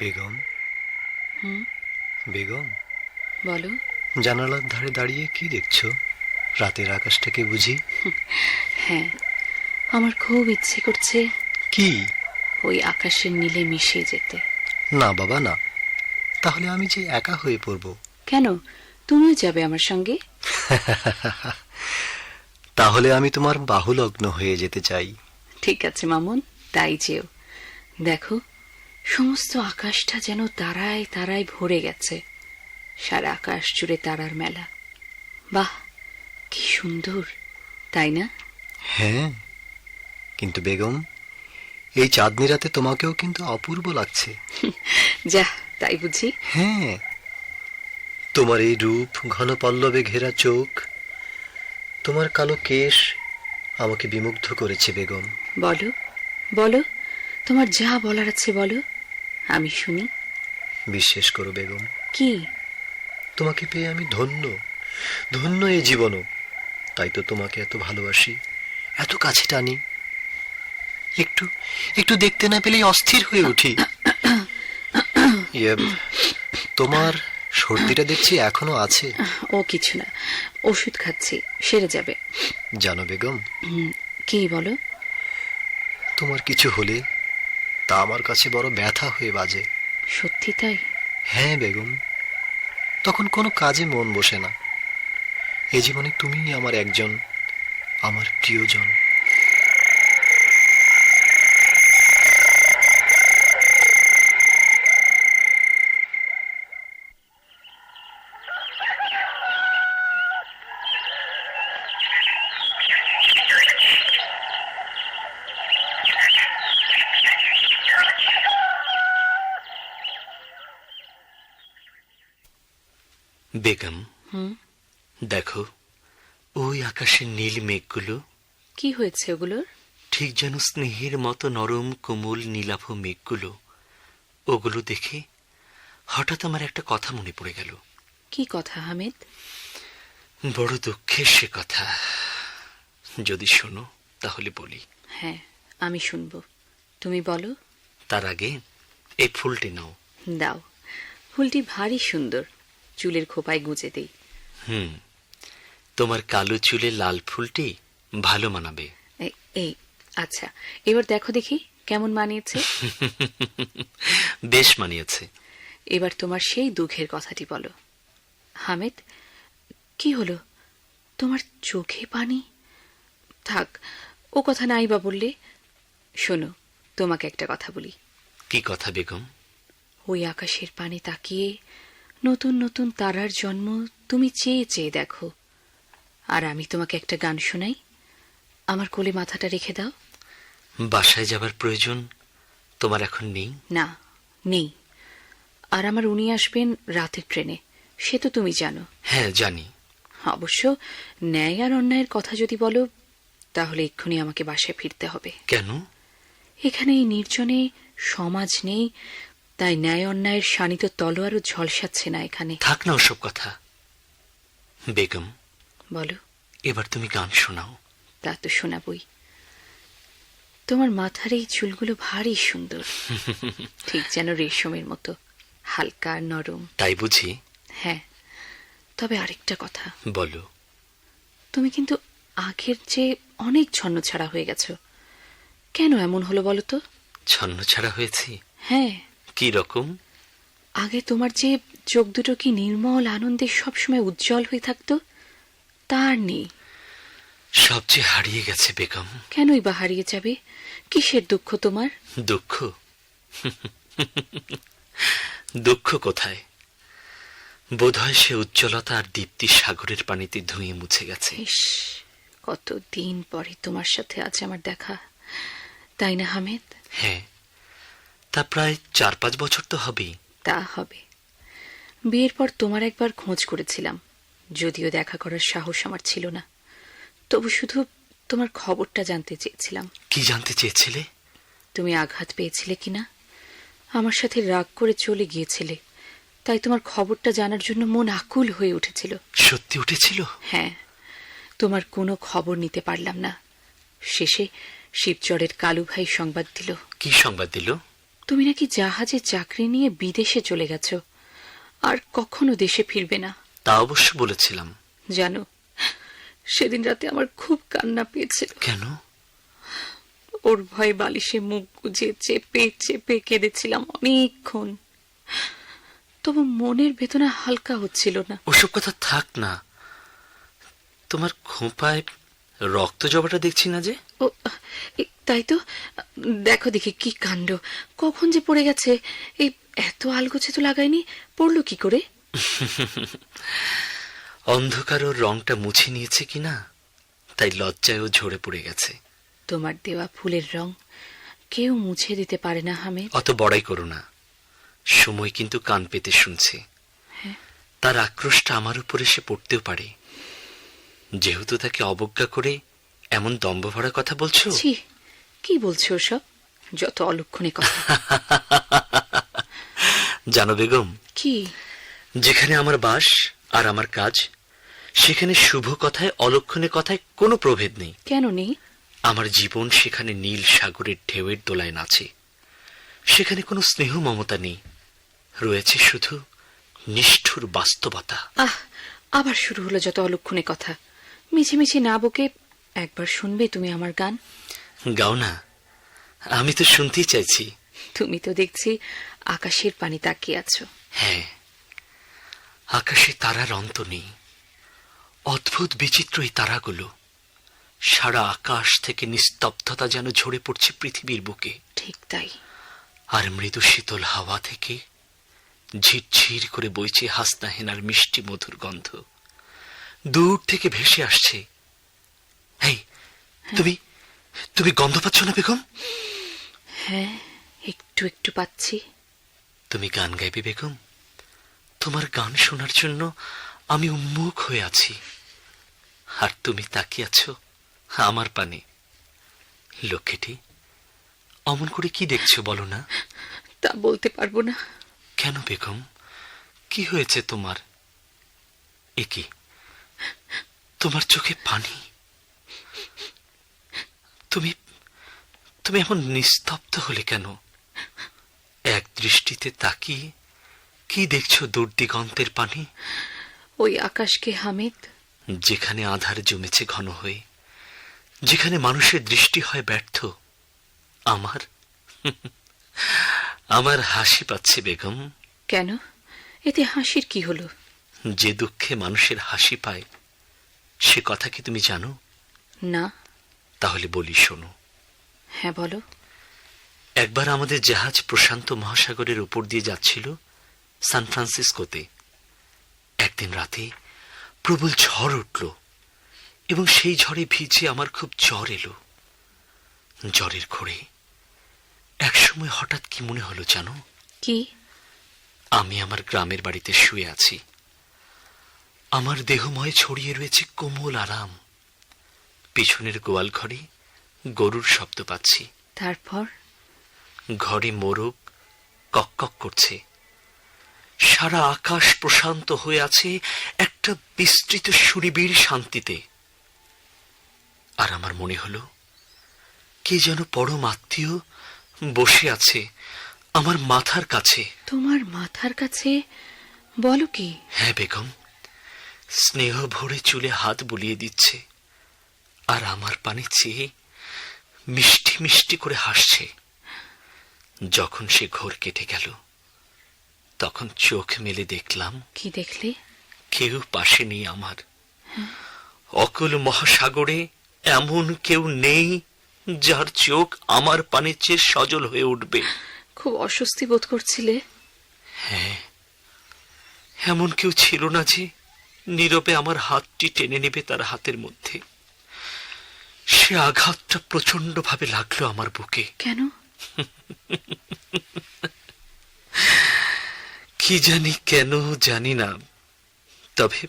বেগম। হুম? বেগম? বলো। জানালার ধারে দাঁড়িয়ে কি দেখছ? রাতের আকাশটাকে বুঝি। হ্যাঁ আমার খুব ইচ্ছে করছে কি? ওই আকাশের নীলে মিশে যেতে। না বাবা না। তাহলে আমি যে একা হয়ে পড়ব। কেন? তুমিও যাবে আমার সঙ্গে? তাহলে আমি তোমার বাহুলগ্ন হয়ে যেতে চাই। ঠিক আছে মামুন তাই যেও। দেখো সমস্ত আকাশটা যেন তারায় তারায় ভরে গেছে। সারা আকাশ জুড়ে তারার মেলা। বাহ কি সুন্দর তাই না? হ্যাঁ। কিন্তু বেগম এই চাঁদনি রাতে তোমাকেও কিন্তু অপূর্ব লাগছে। যা তাই বুঝি? হ্যাঁ। তোমার এই রূপ ঘন পল্লবে ঘেরা চোখ তোমার কালো কেশ আমাকে বিমুগ্ধ করেছে বেগম। বলো বলো তোমার যা বলার আছে বলো। আমি শুনি। বিশ্বাস করো বেগম। কি? তোমাকে পেয়ে আমি ধন্য। ধন্য এই জীবনও। তাই তো তোমাকে এত ভালোবাসি। এত কাছে টানি। একটু একটু দেখতে না পেলেই অস্থির হয়ে উঠি। ইয়ে, তোমার সর্দিটা দেখছি এখনও আছে। ও কিছু না। ওষুধ খাচ্ছি সেরে যাবে। জানো বেগম। কি বলো? তোমার কিছু হলে তা আমার কাছে বড় ব্যথা হয়ে বাজে। সত্যি তাই? হ্যাঁ বেগম। তখন কোনো কাজে মন বসে না। এ জীবনে তুমিই আমার একজন আমার প্রিয়জন। বেগম হুম? দেখো ওই আকাশের নীল মেঘগুলো কি হয়েছে ওগুলোর? ঠিক যেন স্নেহের মতো নরম কোমল নীলাভ মেঘগুলো। ওগুলো দেখে হঠাৎ আমার একটা কথা মনে পড়ে গেল। কি কথা হামিদ? বড় দুঃখের সে কথা। যদি শোনো তাহলে বলি। হ্যাঁ আমি শুনব। তুমি বলো। তার আগে এই ফুলটি নাও। দাও। ফুলটি ভারী সুন্দর। চুলের খোপায় গুঁজে দেই। হুম তোমার কালো চুলে লাল ফুলটি ভালো মানাবে। এই আচ্ছা এবার দেখো দেখি কেমন মানিয়েছে। বেশ মানিয়েছে। এবার তোমার সেই দুঃখের কথাটি বলো। হামিদ কি হলো? তোমার চোখে পানি? থাক ও কথা নাই বা বললে। শোনো তোমাকে একটা কথা বলি। কি কথা বেগম? ওই আকাশের পানে তাকিয়ে নতুন নতুন তারার জন্ম তুমি চেয়ে চেয়ে দেখো। আর আমি তোমাকে একটা গান শোনাই। আমার কোলে মাথাটা রেখে দাও। বাসায় যাবার প্রয়োজন তোমার এখন নেই? না নেই। আর আমার উনি আসবেন রাতের ট্রেনে। সে তো তুমি জানো। হ্যাঁ জানি। অবশ্য ন্যায় আর অন্যায়ের কথা যদি বলো তাহলে এক্ষুনি আমাকে বাসায় ফিরতে হবে। কেন? এখানে এই নির্জনে সমাজ নেই তাই ন্যায় অন্যায়ের শানিত তলোয়ারও ঝলসাচ্ছে না এখানে। থাক না ওসব কথা। বেগম বলো। এবার তুমি গান শোনাও। তা তো শোনাবই। তোমার মাথার এই চুলগুলো ভারী সুন্দর। ঠিক যেন রেশমের মতো হালকা নরম। তাই বুঝি? হ্যাঁ। তবে আরেকটা কথা। বলো। তুমি কিন্তু আগের চেয়ে অনেক ছন্ন ছাড়া হয়ে গেছো। কেন এমন হলো বলো তো? ছন্ন ছাড়া হয়েছি? হ্যাঁ। কি রকম আগে তোমার যে চোখ দুটো কি নির্মল আনন্দে সবসময় উজ্জ্বল হয়ে থাকতো তার নেই। সবচেয়ে হারিয়ে গেছে বেগম। কেনই বা হারিয়ে যাবে? কিসের দুঃখ তোমার? দুঃখ? দুঃখ কোথায়? বোধহয় সে উজ্জ্বলতা আর দীপ্তি সাগরের পানিতে ধুয়ে মুছে গেছে। কত দিন পরে তোমার সাথে আজ আমার দেখা। তাই না হামেদ? হ্যাঁ। তা প্রায় চার পাঁচ বছর তো হবেই। তা হবে। বিয়ের পর তোমার একবার খোঁজ করেছিলাম। যদিও দেখা করার সাহস আমার ছিল না। তবু শুধু তোমার খবরটা জানতে চেয়েছিলাম। কি জানতে চেয়েছিলে? তুমি আঘাত পেয়েছিলে কিনা আমার সাথে রাগ করে চলে গিয়েছিলে। তাই তোমার খবরটা জানার জন্য মন আকুল হয়ে উঠেছিল। সত্যি উঠেছিল? হ্যাঁ। তোমার কোনো খবর নিতে পারলাম না। শেষে শিবচরের কালু ভাই সংবাদ দিল। কি সংবাদ দিল? তুমি নাকি জাহাজে চাকরি নিয়ে বিদেশে চলে গেছো। আর কখনো দেশে ফিরবে না। তা অবশ্য বলেছিলাম। জানো সেদিন রাতে আমার খুব কান্না পেয়েছিল। কেন? ওর ভয়ে বালিশে মুখ গুজে চেপে চেপে কেঁদেছিলাম অনেকক্ষণ। তবু মনের বেদনা হালকা হচ্ছিল না। ওসব কথা থাক না। তোমার খোঁপায় রক্ত জবাটা দেখছি না যে? তাই তো দেখো দেখি কি কাণ্ড। কখন যে পড়ে গেছে? এই এত আলগোছে তো লাগায়নি। পড়ল কি করে? অন্ধকার ওর রংটা মুছে নিয়েছে কিনা? তাই লজ্জায়ও ঝরে পড়ে গেছে। তোমার দেওয়া ফুলের রং কেউ মুছে দিতে পারে না হামে অত বড়াই করো না। সময় কিন্তু কান পেতে শুনছে। হ্যাঁ। তার আক্রোশটা আমার উপর এসে পড়তেও পারে। যেহেতু তাকে অবজ্ঞা করে এমন দম্ভ ভরা কথা বলছো? কি বলছো সব যত অলক্ষণে কথা। জানো বেগম কি? যেখানে আমার বাস আর আমার কাজ সেখানে শুভ কথায় অলক্ষণে কথায় কোনো প্রভেদ নেই। কেন নেই? আমার জীবন সেখানে নীল সাগরের ঢেউয়ের দোলায় নাচে। সেখানে কোনো স্নেহ মমতা নেই। রয়েছে শুধু নিষ্ঠুর বাস্তবতা। আহ আবার শুরু হলো যত অলক্ষণে কথা। মিছিমিছি না বকে একবার শুনবে তুমি আমার গান। গাও না। আমি তো শুনতেই চাইছি। তুমি তো দেখছি আকাশের পানি তাকিয়ে আছো। হ্যাঁ আকাশে তারার অন্ত নেই। অদ্ভুত বিচিত্র এই তারাগুলো। সারা আকাশ থেকে নিস্তব্ধতা যেন ঝরে পড়ছে পৃথিবীর বুকে। ঠিক তাই। আর মৃদু শীতল হাওয়া থেকে ঝিরঝির করে বইছে হাসনা হেনার মিষ্টি মধুর গন্ধ। দূর থেকে ভেসে আসছে। এই তুমি তুমি গন্ধ পাচ্ছ না বেগম? হ্যাঁ একটু একটু পাচ্ছি। তুমি গান গাইবে বেগম? তোমার গান শোনার জন্য আমি উন্মুখ হয়ে আছি। আর তুমি তাকিয়ে আছো আমার পানে। লক্ষ্মীটি অমন করে কি দেখছ বলো না? তা বলতে পারব না। কেন বেগম? কি হয়েছে তোমার? এ কি? তোমার চোখে পানি? তুমি তুমি এমন নিস্তব্ধ হলে কেন? এক দৃষ্টিতে তাকিয়ে কি দেখছ দূর দিগন্তের পানি? ওই আকাশকে হামিদ। যেখানে আধার জমেছে ঘন হয়ে যেখানে মানুষের দৃষ্টি হয় ব্যর্থ। আমার আমার হাসি পাচ্ছে বেগম। কেন? এতে হাসির কি হলো? যে দুঃখে মানুষের হাসি পায় সে কথা কি তুমি জানো? না। তাহলে বলি শোনো। হ্যাঁ বলো। একবার আমাদের জাহাজ প্রশান্ত মহাসাগরের উপর দিয়ে যাচ্ছিল সান ফ্রান্সিসকোতে। একদিন রাতে প্রবল ঝড় উঠল এবং সেই ঝড়ে ভিজে আমার খুব জ্বর এলো। জ্বরের ঘোরে একসময় হঠাৎ কি মনে হলো জানো? কি? আমি আমার গ্রামের বাড়িতে শুয়ে আছি। আমার দেহময় ছড়িয়ে রয়েছে কোমল আরাম। পিছনের গোয়াল ঘরে গরুর শব্দ পাচ্ছি। তারপর? ঘরে মোরগ কককক করছে। সারা আকাশ প্রশান্ত হয়ে আছে একটা বিস্তৃত সুরিবীর শান্তিতে। আর আমার মনে হলো কে যেন পরম আত্মীয় বসে আছে আমার মাথার কাছে। তোমার মাথার কাছে? বলো কি? হ্যাঁ বেগম। স্নেহ ভরে চুলে হাত বুলিয়ে দিচ্ছে। আর আমার পানে চেয়ে মিষ্টি মিষ্টি করে হাসছে। যখন সে ঘোর কেটে গেল তখন চোখ মেলে দেখলাম কি দেখলে? কেউ পাশে নেই আমার। অকুল মহাসাগরে এমন কেউ নেই যার চোখ আমার পানে চেয়ে সজল হয়ে উঠবে। খুব অস্বস্তি বোধ করছিলে? হ্যাঁ। এমন কেউ ছিল না যে নীরবে আমার হাতটি টেনে নেবে তার হাতের মধ্যে। সে আঘাতটা প্রচণ্ড ভাবে লাগল আমার বুকে। কেন? কি জানি কেন জানি না তবে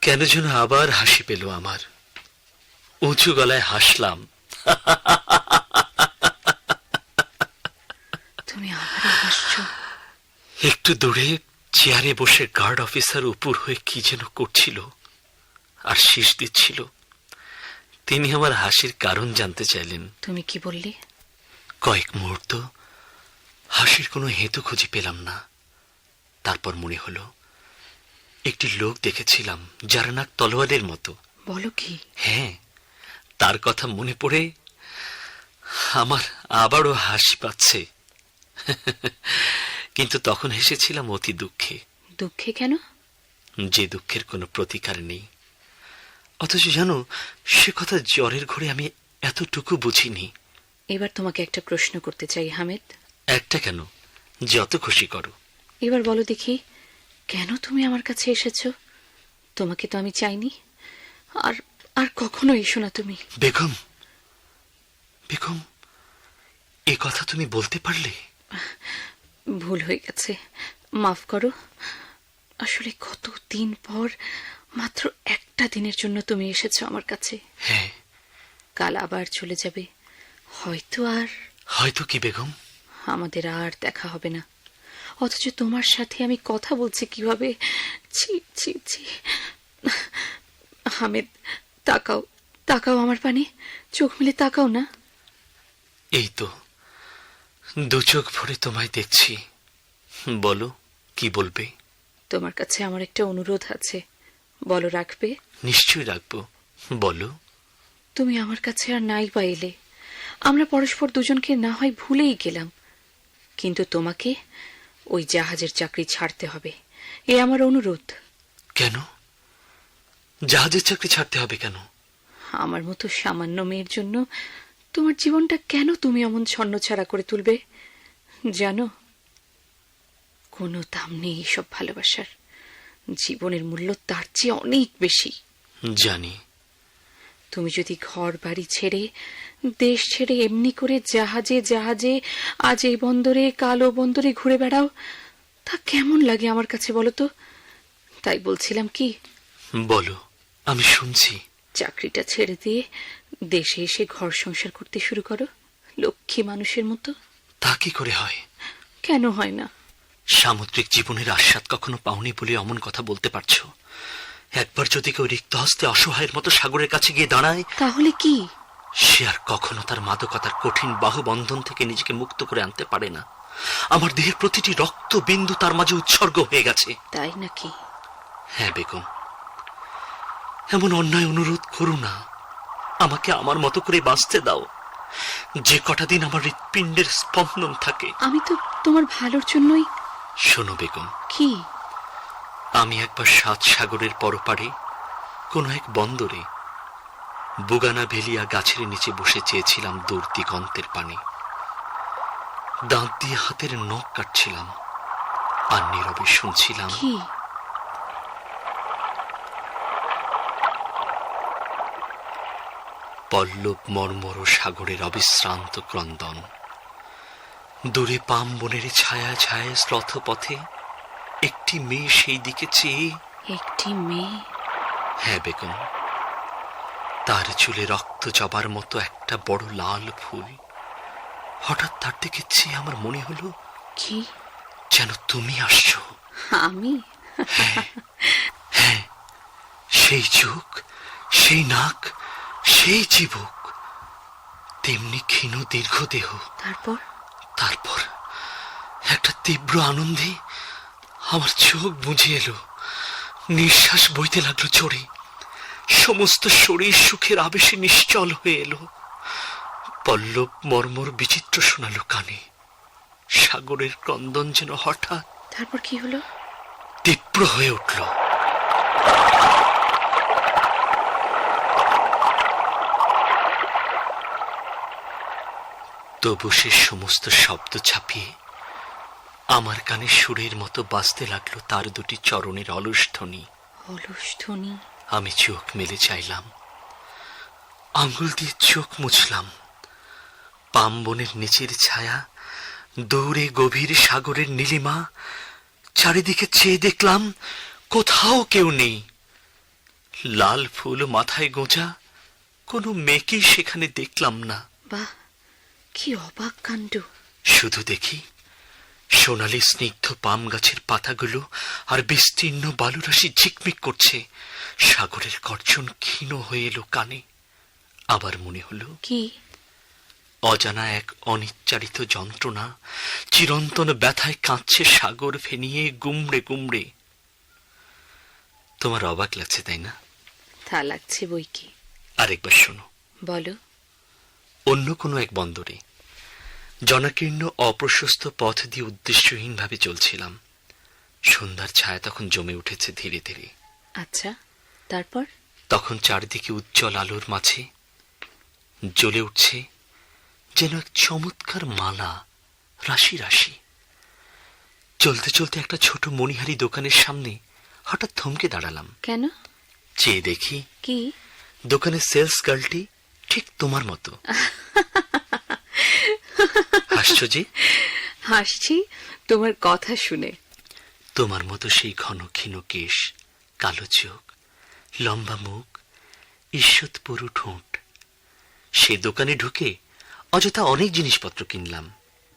কেন যেন আবার হাসি পেল আমার। উঁচু গলায় হাসলাম। তুমি একটু দূরে চেয়ারে বসে গার্ড অফিসার উপর হয়ে কি যেন করছিল আর শীষ দিচ্ছিল। তিনি আমার হাসির কারণ জানতে চাইলেন। তুমি কি বললে? কয়েক মুহূর্ত হাসির কোনো হেতু খুঁজে পেলাম না। তারপর মনে হলো একটি লোক দেখেছিলাম যার নাক তলোয়ারের মতো। বলো কি? হ্যাঁ তার কথা মনে পড়ে আমার আবারও হাসি পাচ্ছে। কিন্তু তখন হেসেছিলাম অতি দুঃখে। দুঃখে কেন? যে দুঃখের কোনো প্রতিকার নেই। অথচ জানো সে কথা জ্বরের ঘরে আমি এতটুকু বুঝিনি। এবার তোমাকে একটা প্রশ্ন করতে চাই হামেদ। একটা কেন? যত খুশি করো। এবার বলো দেখি কেন তুমি আমার কাছে এসেছ? তোমাকে তো আমি চাইনি। আর আর কখনো এসো না তুমি। বেগম বেগম এ কথা তুমি বলতে পারলে? ভুল হয়ে গেছে মাফ করো। আসলে কত দিন পর মাত্র একটা দিনের জন্য তুমি এসেছ আমার কাছে। হ্যাঁ। কাল আবার চলে যাবে। হয়তো আর হয়তো কি বেগম? আমাদের আর দেখা হবে না। অথচ তোমার সাথে আমি কথা বলছি কীভাবে? ছি ছি ছি। হামেদ তাকাও তাকাও আমার পানে। চোখ মিলে তাকাও না। এই তো দু চোখ ভরে তোমায় দেখছি। বলো কি বলবে? তোমার কাছে আমার একটা অনুরোধ আছে। বলো রাখবে নিশ্চয়ই রাখব বলো। তুমি আমার কাছে আর নাই বা এলে। আমরা পরস্পর দুজনকে না হয় ভুলেই গেলাম। কিন্তু তোমাকে ওই জাহাজের চাকরি ছাড়তে হবে। এ আমার অনুরোধ। কেন? জাহাজের চাকরি ছাড়তে হবে কেন? আমার মতো সামান্য মেয়ের জন্য তোমার জীবনটা কেন তুমি এমন ছন্নছাড়া করে তুলবে? জানো কোনো দাম নেই এসব ভালোবাসার। জীবনের মূল্য তার চেয়ে অনেক বেশি। জানি। তুমি যদি ঘর বাড়ি ছেড়ে দেশ ছেড়ে এমনি করে জাহাজে জাহাজে আজ এই বন্দরে কালো বন্দরে ঘুরে বেড়াও তা কেমন লাগে আমার কাছে বলো তো? তাই বলছিলাম কি? বলো আমি শুনছি। চাকরিটা ছেড়ে দিয়ে দেশে এসে ঘর সংসার করতে শুরু করো লক্ষ্মী মানুষের মতো। তা কি করে হয়? কেন হয় না? সামুদ্রিক জীবনের আস্বাদ কখনো পাওনি বলে অমন কথা বলতে পারছ? একবার যদি কেউ রিক্ত হস্তে অসহায়ের মতো সাগরের কাছে গিয়ে দাঁড়ায় তাহলে কি? সে আর কখনো তার মাদকতার কঠিন বাহুবন্ধন থেকে নিজেকে মুক্ত করে আনতে পারে না। আমার দেহের প্রতিটি রক্ত বিন্দু তার মাঝে উৎসর্গ হয়ে গেছে। তাই নাকি? হ্যাঁ বেগম। এমন অন্যায় অনুরোধ করো না। আমাকে আমার মতো করে বাঁচতে দাও। যে কটা দিন আমার হৃৎপিণ্ডের স্পন্দন থাকে। আমি তো তোমার ভালোর জন্যই শোনো বেগম। কি? আমি একবার সাত সাগরের পরপারে কোনো এক বন্দরে বুগানা ভেলিয়া গাছের নিচে বসে চেয়েছিলাম দূর দিগন্তের পানে। দাঁত দিয়ে হাতের নখ কাটছিলাম আর নীরবে শুনছিলাম পল্লব মর্মর সাগরের অবিশ্রান্ত ক্রন্দন। দূরে পাম বনের ছায়া ছায়া শ্লথ পথে একটি মেয়ে সেই দিকে চেয়ে। একটি মেয়ে? হ্যাঁ বেগম। তার চুলে রক্ত জবার মতো একটা বড় লাল ফুল। হঠাৎ তার দিকে চেয়ে আমার মনে হলো কি? যেন তুমি আসছো। আমি? হ্যাঁ সেই চোখ সেই নাক সেই চিবুক তেমনি ক্ষীণ দীর্ঘ দেহ তারপর? তারপর একটা তীব্র আনন্দে আমার চোখ বুঝে এলো। নিঃশ্বাস বইতে লাগল চড়ে। সমস্ত শরীর সুখের আবেশে নিশ্চল হয়ে এলো। পল্লব মর্মর বিচিত্র শোনালো কানে। সাগরের ক্রন্দন যেন হঠাৎ তারপর কি হলো? তীব্র হয়ে উঠল। তবু সে সমস্ত শব্দ ছাপিয়ে আমার কানে সুরের মতো বাজতে লাগল তার দুটি চরণের অলস ধ্বনি। অলস ধ্বনি? আমি চোখ মেলে চাইলাম। আঙ্গুল দিয়ে চোখ মুছলাম। পাম্বনের নিচের ছায়া দৌড়ে গভীর সাগরের নীলিমা চারিদিকে চেয়ে দেখলাম কোথাও কেউ নেই। লাল ফুল মাথায় গোঁজা কোনো মেয়েকেই সেখানে দেখলাম না। বাহ কি অবাক কাণ্ড। শুধু দেখি সোনালি স্নিগ্ধ পাম গাছের পাতাগুলো আর বিস্তীর্ণ বালুরাশি ঝিকমিক করছে। সাগরের গর্জন ক্ষীণ হয়ে এলো কানে। আবার মনে হলো কি? অজানা এক অনিচ্চারিত যন্ত্রণা চিরন্তন ব্যথায় কাঁদছে সাগর ফেনিয়ে গুমড়ে গুমড়ে। তোমার অবাক লাগছে তাই না? তা লাগছে বই কি? আরেকবার শোনো। বলো। কোনো এক বন্দরে। জনাকীর্ণ অপ্রশস্ত পথ দিয়ে উদ্দেশ্যহীনভাবে চলছিলাম। সন্ধ্যার ছায়া তখন জমে উঠেছে ধীরে ধীরে। আচ্ছা তারপর? তখন চারিদিকে উজ্জ্বল আলোর মাঝে জ্বলে উঠছে যেন এক চমৎকার মালা রাশি রাশি। চলতে চলতে একটা ছোট মণিহারি দোকানের সামনে হঠাৎ থমকে দাঁড়ালাম। কেন? চেয়ে দেখি কি? দোকানের সেলস গার্লটি ঠিক তোমার মতো। হাসছো যে হাসছি তোমার কথা শুনে। তোমার মতো সেই ঘন ক্ষীণ কেশ কালো চোখ লম্বা মুখ ঈষৎ পুরু ঠোঁট। সে দোকানে ঢুকে অযথা অনেক জিনিসপত্র কিনলাম।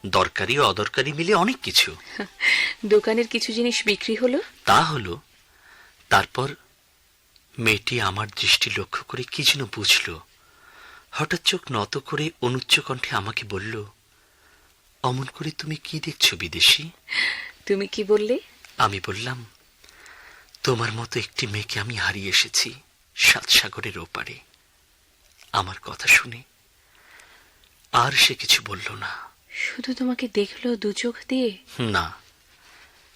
দরকারি ও অদরকারি মিলে অনেক কিছু। দোকানের কিছু জিনিস বিক্রি হলো? তা হলো তারপর মেয়েটি আমার দৃষ্টি লক্ষ্য করে কি যেন বুঝল। হঠাৎ চোখ নত করে অনুচ্চ কণ্ঠে আমাকে বলল অমন করে তুমি কি দেখছ বিদেশি? তুমি কি বললে? আমি বললাম তোমার মতো একটি মেয়েকে আমি হারিয়ে এসেছি সাত সাগরের ওপারে। আমার কথা শুনে আর সে কিছু বলল না। শুধু তোমাকে দেখল দু চোখ দিয়ে? না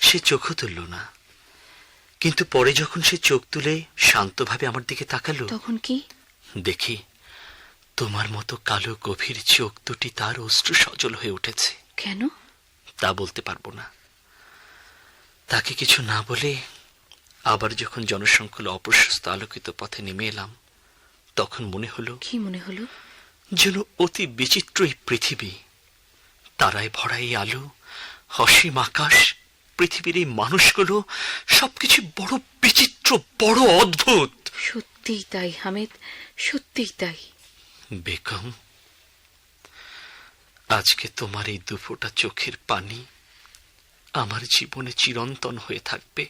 সে চোখও তুলল না। কিন্তু পরে যখন সে চোখ তুলে শান্তভাবে আমার দিকে তাকালো তখন কি? দেখি তোমার মতো কালো গভীর চোখ দুটি তার অশ্রু সজল হয়ে উঠেছে। কেন? তা বলতে পারব না। তাকে কিছু না বলে আবার যখন জনসংকুল অপ্রশস্ত আলোকিত পথে নেমে এলাম তখন মনে হলো কি মনে হলো? যেন অতি বিচিত্র এই পৃথিবী। তারায় ভরা এই আলো অসীম আকাশ পৃথিবীর এই মানুষগুলো সবকিছু বড় বিচিত্র বড় অদ্ভুত। সত্যিই তাই হামেদ সত্যিই তাই। বেগম আজকে তোমার এই দুফোটা চোখের পানি আমার জীবনে চিরন্তন হয়ে থাকবে।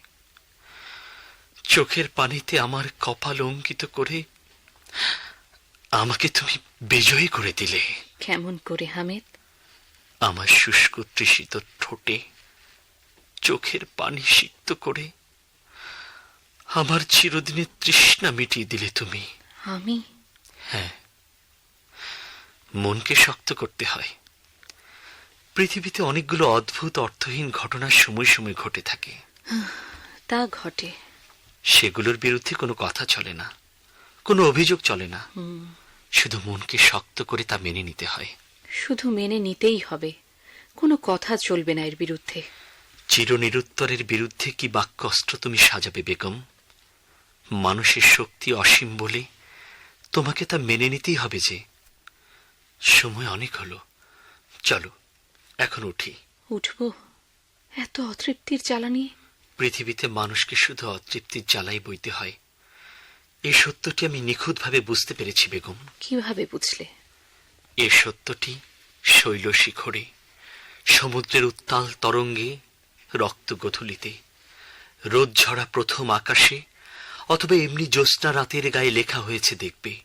চোখের পানিতে আমার কপাল অঙ্কিত করে আমাকে তুমি বিজয়ী করে দিলে। কেমন করে হামেদ? আমার শুষ্ক তৃষিত ঠোঁটে চোখের পানি সিক্ত করে আমার চিরদিনের তৃষ্ণা মিটিয়ে দিলে তুমি। আমি? হ্যাঁ। মনকে শক্ত করতে হয়। পৃথিবীতে অনেকগুলো অদ্ভুত অর্থহীন ঘটনা সময় সময় ঘটে থাকে। তা ঘটে। সেগুলোর বিরুদ্ধে কোনো কথা চলে না। কোনো অভিযোগ চলে না। শুধু মনকে শক্ত করে তা মেনে নিতে হয়। শুধু মেনে নিতেই হবে। কোনো কথা চলবে না এর বিরুদ্ধে। চিরনিরুত্তরের বিরুদ্ধে কি বাক্য অস্ত্র তুমি সাজাবে বেগম? মানুষের শক্তি অসীম বলে তোমাকে তা মেনে নিতেই হবে যে সময় অনেক হলো। চলো এখন উঠি। উঠবো? এত অতৃপ্তির জ্বালানি পৃথিবীতে মানুষকে শুধু অতৃপ্তির জ্বালাই বইতে হয়। এই সত্যটি আমি নিখুঁতভাবে বুঝতে পেরেছি বেগম। কীভাবে বুঝলে? এ সত্যটি শৈল শিখরে সমুদ্রের উত্তাল তরঙ্গে রক্ত গধূলিতে। রোদ ঝরা প্রথম আকাশে অথবা এমনি জ্যোৎস্না রাতের গায়ে লেখা হয়েছে দেখবে।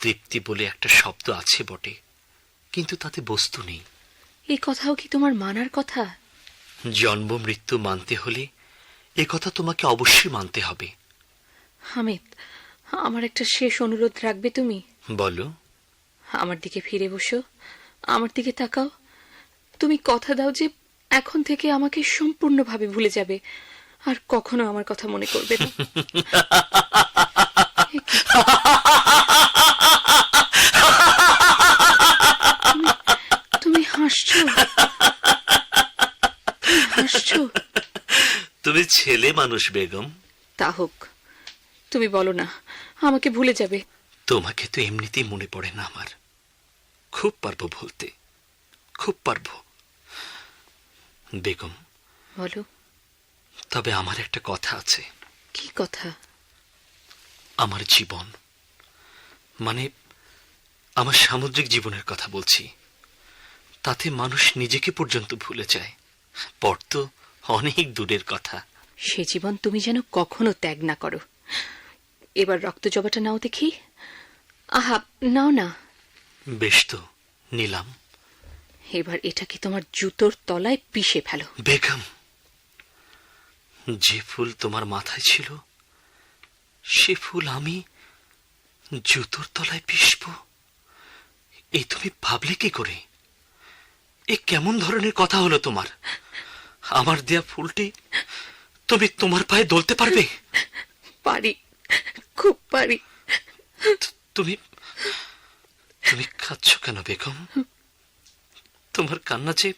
তৃপ্তি বলে একটা শব্দ আছে বটে কিন্তু তাতে বস্তু নেই। এ কথাও কি তোমার মানার কথা? জন্ম মৃত্যু মানতে হলে এ কথা তোমাকে অবশ্যই মানতে হবে। হামিদ আমার একটা শেষ অনুরোধ রাখবে তুমি? বলো। আমার দিকে ফিরে বসো আমার দিকে তাকাও। তুমি কথা দাও যে এখন থেকে আমাকে সম্পূর্ণভাবে ভুলে যাবে আর কখনো আমার কথা মনে করবে না তুমি- তুমি হাসছো হাসছো তুমি ছেলে মানুষ বেগম। তা হোক তুমি বলো না আমাকে ভুলে যাবে। তোমাকে তো এমনিতেই মনে পড়ে না আমার। খুব পারব বলতে খুব পারব। বেগম বলো। তবে আমার একটা কথা আছে। কি কথা? আমার জীবন মানে আমার সামুদ্রিক জীবনের কথা বলছি। তাতে মানুষ নিজেকে পর্যন্ত ভুলে যায়। পর তো অনেক দূরের কথা। সে জীবন তুমি যেন কখনো ত্যাগ না করো। এবার রক্ত জবাটা নাও দেখি। আহা নাও না। বেশ তো নিলাম। এবার এটা কি তোমার জুতোর তলায় পিষে ফেলো? বেগম যে ফুল তোমার মাথায় ছিল সে ফুল আমি জুতোর তলায় পিষব? এই তুমি ভাবলে কি করে? এ কেমন ধরনের কথা হলো তোমার? আমার দেয়া ফুলটি তুমি তোমার পায়ে দলতে পারবে? পারি খুব পারি। তুমি তুমি খাচ্ছ কেন বেগম? তোমার কান্না যে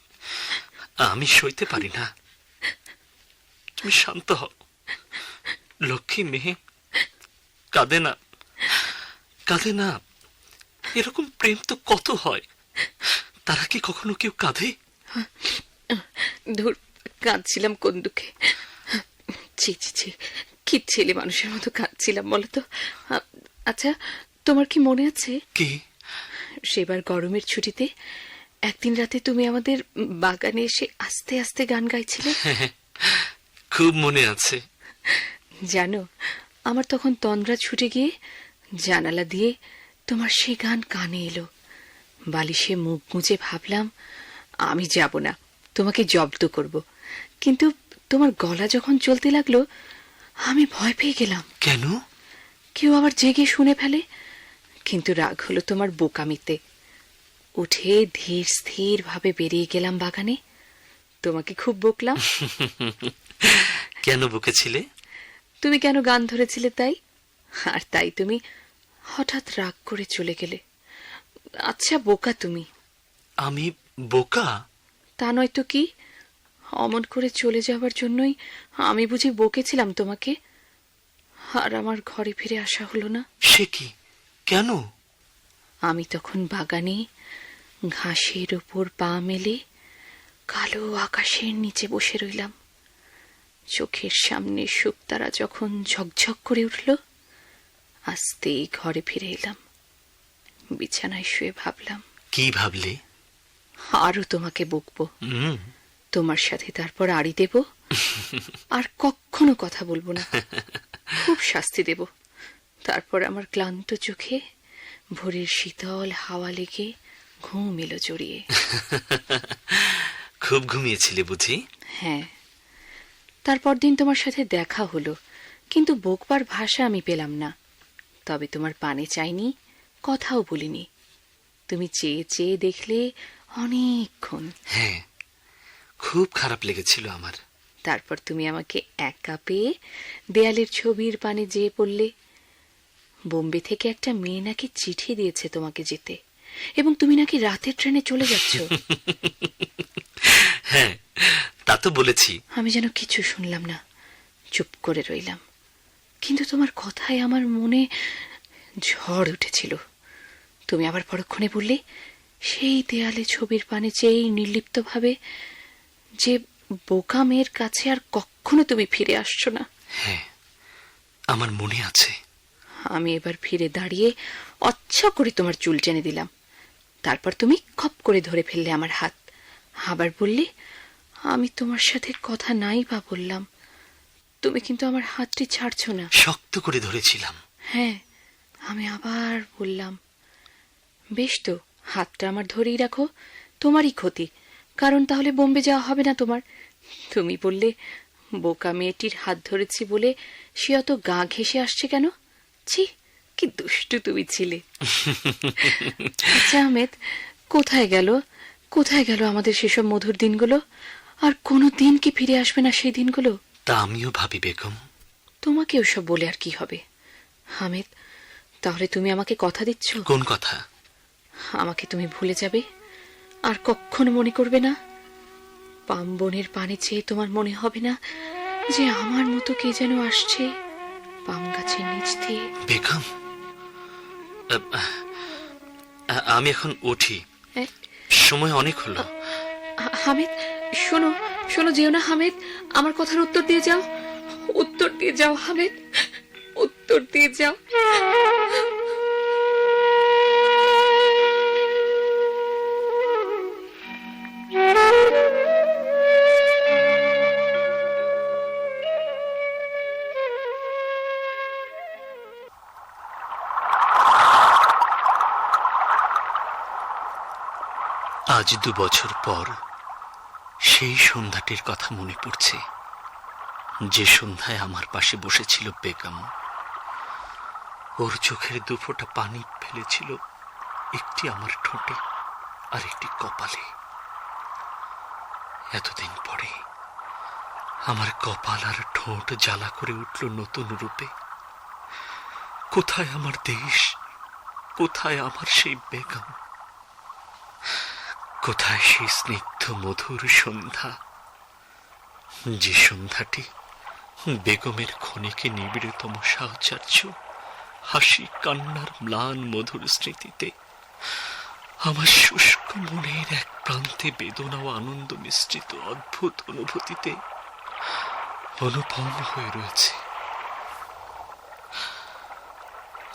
আমি সইতে পারি না। তুমি শান্ত হও। লক্ষ্মী মেয়ে কাঁদে না। কাঁদে না এরকম প্রেম তো কত হয়? তারা কি কখনো কেউ কাঁদে? ধুর কাঁদছিলাম কোন দুঃখে। ছি ছি ছি কি ছেলে মানুষের মতো কাঁদছিলাম বলো তো। আচ্ছা তোমার কি মনে আছে? কি? সেবার গরমের ছুটিতে একদিন রাতে তুমি আমাদের বাগানে এসে আস্তে আস্তে গান গাইছিলে? খুব মনে আছে। জানো আমার তখন তন্দ্রা ছুটে গিয়ে জানালা দিয়ে তোমার সে গান কানে এলো। বালিশে মুখ গুঁজে ভাবলাম আমি যাব না তোমাকে জব্দ করব। কিন্তু তোমার গলা যখন চলতে লাগল আমি ভয় পেয়ে গেলাম। কেন? কেউ আবার জেগে শুনে ফেলে? কিন্তু রাগ হলো তোমার বোকামিতে। উঠে ধীর স্থির ভাবে বেরিয়ে গেলাম বাগানে। তোমাকে খুব বকলাম। কেন বকেছিলে? তুমি কেন গান ধরেছিলে তাই? আর তাই তুমি হঠাৎ রাগ করে চলে গেলে। আচ্ছা বোকা তুমি। আমি বোকা? তা নয় তো কি? অমন করে চলে যাওয়ার জন্যই আমি বুঝি বকেছিলাম তোমাকে। আর আমার ঘরে ফিরে আসা হলো না। সে কি? কেন? আমি তখন বাগানে ঘাসের উপর পা মেলে কালো আকাশের নিচে বসে রইলাম। চোখের সামনে শুকতারা যখন ঝকঝক করে উঠল আস্তেই ঘরে ফিরে এলাম। বিছানায় শুয়ে ভাবলাম। কি ভাবলে? আরও তোমাকে বকবো। তোমার সাথে তারপর আড়ি দেব। আর কখনো কথা বলব না। খুব শাস্তি দেব। তারপর আমার ক্লান্ত চোখে ভোরের শীতল হাওয়া লেগে ঘুম এলো জড়িয়ে। খুব ঘুমিয়েছিলে বুঝি? হ্যাঁ। তারপর দিন তোমার সাথে দেখা হলো। কিন্তু বকবার ভাষা আমি পেলাম না। তবে তোমার পানে চাইনি কথাও বলিনি। তুমি চেয়ে চেয়ে দেখলে অনেকক্ষণ। হ্যাঁ খুব খারাপ লেগেছিল আমার। তারপর তুমি আমাকে একা পেয়ে দেয়ালের ছবির পানে যেয়ে পড়লে। বোম্বে থেকে একটা মেয়ে নাকি চিঠি দিয়েছে তোমাকে যেতে এবং তুমি নাকি রাতের ট্রেনে চলে যাচ্ছ। হ্যাঁ তা তো বলেছি। আমি যেন কিছু শুনলাম না চুপ করে রইলাম। কিন্তু তোমার কথায় আমার মনে ঝড় উঠেছিল। তুমি আবার পরক্ষণে বললে সেই দেয়ালে ছবির পানে চেয়েই নির্লিপ্তভাবে যে বোকা মেয়ের কাছে আর কখনো তুমি ফিরে আসছো না। হ্যাঁ আমার মনে আছে। আমি এবার ফিরে দাঁড়িয়ে অচ্ছা করে তোমার চুল টেনে দিলাম। তারপর তুমি খপ করে ধরে ফেললে আমার হাত। আবার বললে আমি তোমার সাথে কথা নাই বা বললাম। তুমি কিন্তু আমার হাতটি ছাড়ছো না। শক্ত করে ধরেছিলাম। হ্যাঁ আমি আবার বললাম বেশ তো হাতটা আমার ধরেই রাখো। তোমারই ক্ষতি কারণ তাহলে বোম্বে যাওয়া হবে না তোমার। তুমি বললে বোকা মেয়েটির হাত ধরেছি বলে সে অত গা ঘেসে আসছে কেন? ছি কি দুষ্টু তুমি ছিলে। আচ্ছা আহমেদ কোথায় গেল? কোথায় গেল আমাদের সেসব মধুর দিনগুলো? আর কোনো দিন কি ফিরে আসবে না সেই দিনগুলো? তা আমিও ভাবি বেগম। তোমাকে ওসব বলে আর কি হবে। হামেদ তাহলে তুমি আমাকে কথা দিচ্ছ? কোন কথা? আমাকে তুমি ভুলে যাবে? আর কখনো মনে করবে না? পামবনের পানে চেয়ে তোমার মনে হবে না যে আমার মতো কে যেন আসছে পাম গাছের নিচ দিয়ে? বেগম আমি এখন উঠি। সময় অনেক হলো। হামেদ শোনো শোনো যেও না হামিদ। আমার কথার উত্তর দিয়ে যাও। উত্তর দিয়ে যাও হামিদ। উত্তর দিয়ে যাও। আজ দু বছর পর সেই সন্ধ্যাটির কথা মনে পড়ছে। যে সন্ধ্যায় আমার পাশে বসেছিল বেগম, ওর চোখের দুফোঁটা পানি ফেলেছিল একটি আমার ঠোঁটে আর একটি কপালে। এতদিন পরে আমার কপাল আর ঠোঁট জ্বালা করে উঠল নতুন রূপে। কোথায় আমার দেশ? কোথায় আমার সেই বেগম? কোথায় সেই স্নিগ্ধ মধুর সন্ধ্যা? যে সন্ধ্যাটি বেগমের ক্ষণিকে নিবিড়তম সাহচর্য হাসি, কান্নার ম্লান মধুর স্মৃতিতে, আমার শুষ্ক মনের এক প্রান্তে বেদনা ও আনন্দ মিশ্রিত অদ্ভুত অনুভূতিতে অনুপম হয়ে রয়েছে।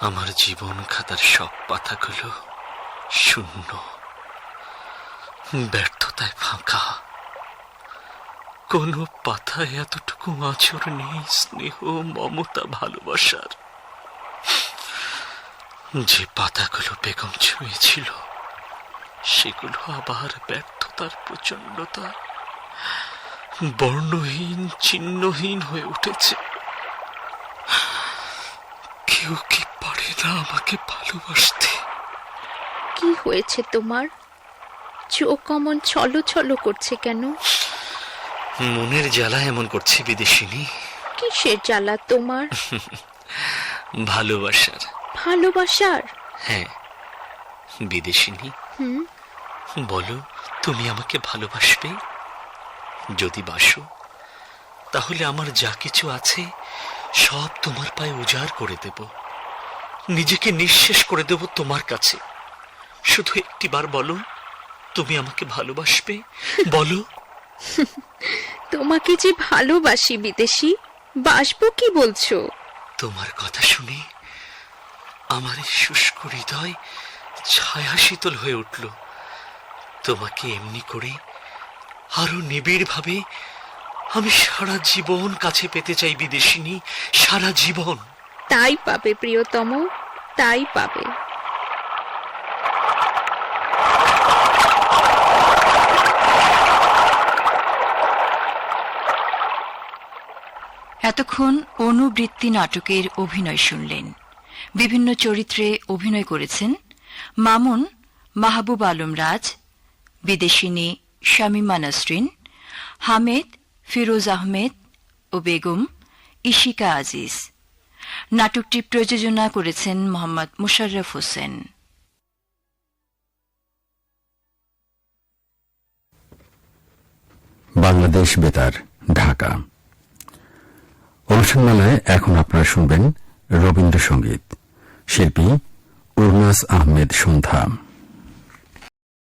আমার জীবন খাতার সব পাতাগুলো শূন্য। ব্যর্থতায় ফাঁকা। কোনো পাতায় এতটুকু আচর নেই স্নেহ, মমতা, ভালোবাসার। যে পাতাগুলো বেগম ছুঁয়েছিল, সেগুলো আবার ব্যর্থতার প্রচন্ডতা বর্ণহীন, চিহ্নহীন হয়ে উঠেছে। কেউ কি পারে না আমাকে ভালোবাসতে? কি হয়েছে তোমার? চোখ অমন ছলো ছলো করছে কেন? মনের জ্বালা এমন করছে বিদেশিনী। কিসের জ্বালা তোমার? ভালোবাসার। ভালোবাসার? হ্যাঁ বিদেশিনী। হুম? বলো তুমি আমাকে ভালোবাসবে? যদি বাসো তাহলে আমার যা কিছু আছে সব তোমার পায়ে উজাড় করে দেব। নিজেকে নিঃশেষ করে দেব তোমার কাছে। শুধু একটিবার বলো তুমি আমাকে ভালোবাসবে? বলো। তোমাকে যে ভালোবাসি বিদেশি বাসবো কি বলছো? তোমার কথা শুনে আমার শুষ্ক হৃদয় ছায়া শীতল হয়ে উঠল। তোমাকে এমনি করে আরও নিবিড় ভাবে আমি সারা জীবন কাছে পেতে চাই বিদেশিনী সারা জীবন। তাই পাবে প্রিয়তম তাই পাবে। এতক্ষণ অনুবৃত্তি নাটকের অভিনয় শুনলেন। বিভিন্ন চরিত্রে অভিনয় করেছেন মামুন মাহবুব আলম রাজ, বিদেশিনী শামিমা নাসরিন, হামেদ ফিরোজ আহমেদ ও বেগম ইশিকা আজিজ। নাটকটি প্রযোজনা করেছেন মোহাম্মদ মুশাররফ হোসেন। বাংলাদেশ বেতার, ঢাকা। অনুষ্ঠানমালায় এখন আপনারা শুনবেন রবীন্দ্রসঙ্গীত শিল্পী উরনাস আহমেদ সন্ধ্যা।